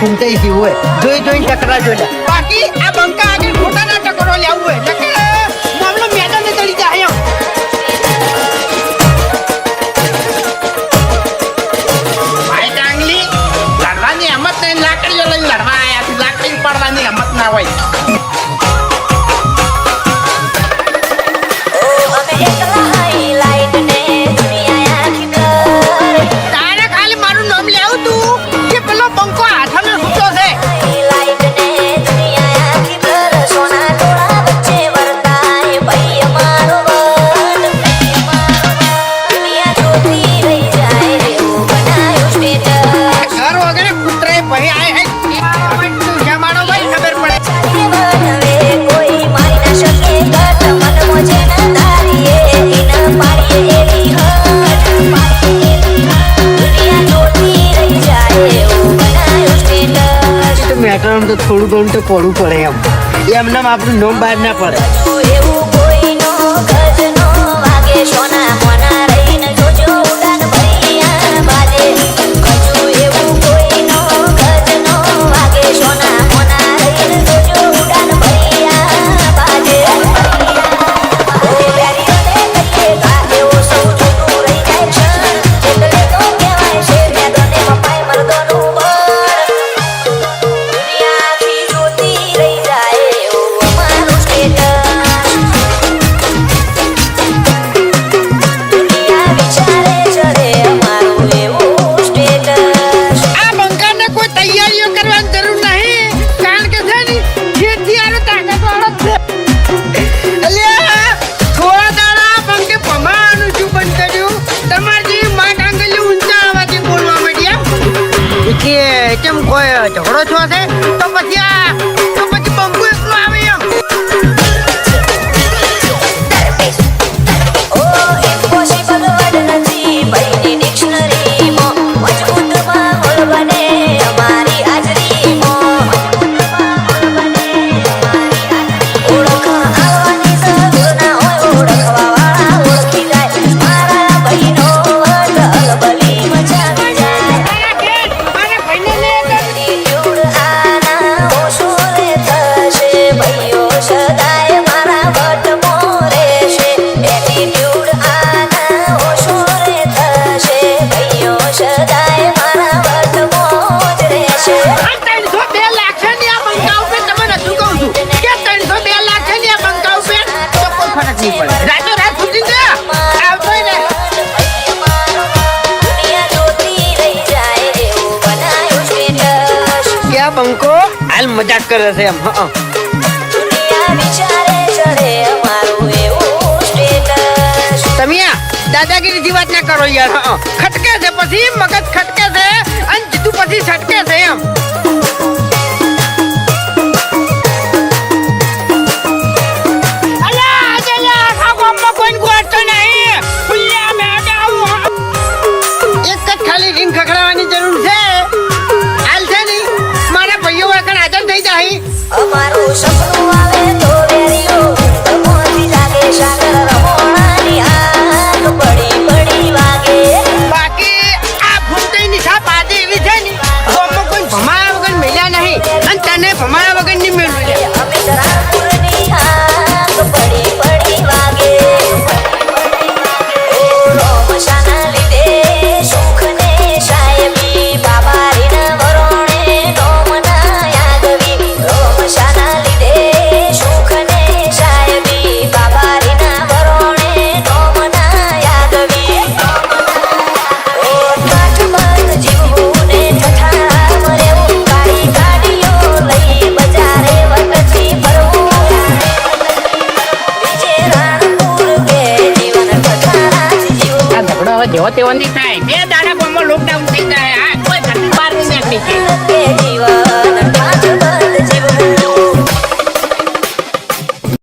ફૂંકાઈ ગયું હોય. જોઈ જોઈને ટકરા જોઈ બાકી આ બંકા આગળ ખોટાના ટકરો લેવું હોય મેટરનું તો થોડું ઘણું તો પડવું પડે એમ. એમને આપણું નોમ બહાર ના પડે. કે કેમ કોઈ ઝઘડો છો છે? તો પછી આ બંકો હાલ મજાક કરે છે એમ હા તમે દાદાગીરી જેવી વાત ના કરો યાર ખટકે છે પછી મગજ ખટકે પછી છટકે છે એમ. ખાલી રીંગ ખખડાવવાની જરૂર છે. હાલ છે નહીં મારા ભાઈઓ આગળ હાજર થઈ સપનું આવે Deu até onde está. Meu